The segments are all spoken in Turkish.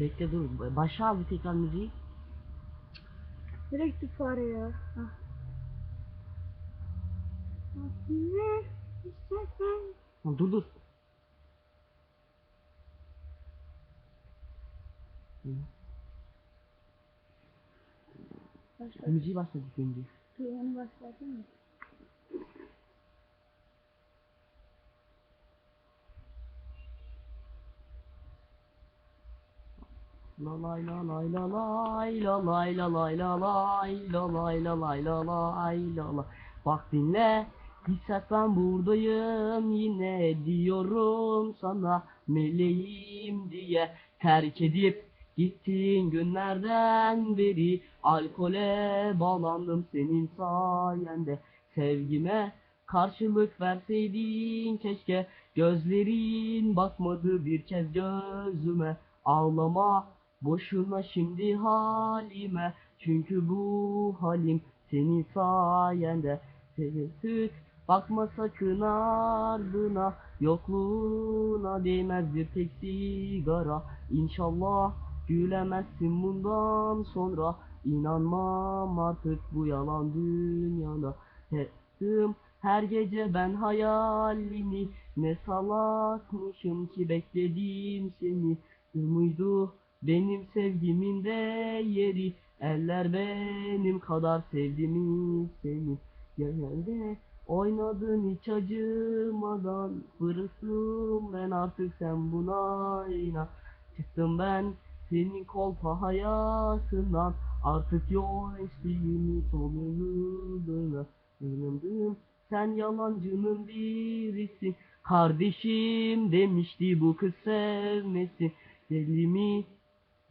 Bekle dur. Başla abi tekrar müziği. Nereye gitti fare ya? Hah. Ne? İstersen. Lan dur dur. Başla. Müziği başladık önce. Dur onu başlatayım mı? La la lay la lay la lay la lay la lay la lay la lay la lay la la Bak dinle Hisset ben buradayım yine diyorum sana meleğim diye. Terk edip gittiğin günlerden beri alkole bağlandım senin sayende. Sevgime karşılık verseydin keşke gözlerin bakmadı bir kez gözüme. Ağlama boşuna şimdi halime Çünkü bu halim senin sayende. Sık bakma sakın ardına Yokluğuna değmez bir tek sigara. İnşallah gülemezsin bundan sonra İnanmam artık bu yalan dünyada Heptim her gece ben hayalini Ne salakmışım ki bekledim seni kadar sevdi mi seni Yerlerde oynadın hiç acımadan. Fırısım ben artık sen buna inan Çıktım ben senin kolpa hayatından. Artık yok eşliğimi sonunu İnandım sen yalancının birisin. Kardeşim demişti bu kız sevmesin Deli mi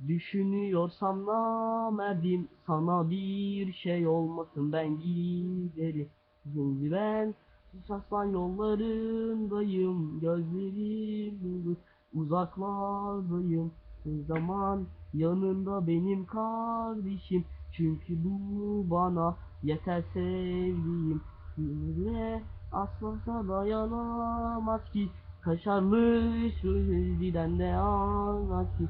düşünüyorsam namerdim Sana bir şey olmasın ben giderim. Şimdi ben susaslan yollarındayım Gözlerim uzaklardayım. Ne zaman yanında benim kardeşim Çünkü bu bana yeter sevdiğim. Sinirle asla dayanamaz ki Kaşarlı sözliden de anlat ki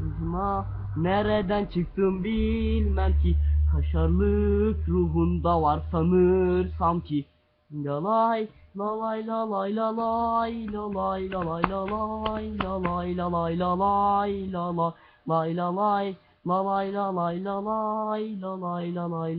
Sızma nereden çıktım bilmem ki Kaşarlık ruhunda var sanırsam ki Lalay lalay lalay lalay lalay lalay lalay lalay lalay lalay lalay lay lalay lalay lalay lalay lalay lalay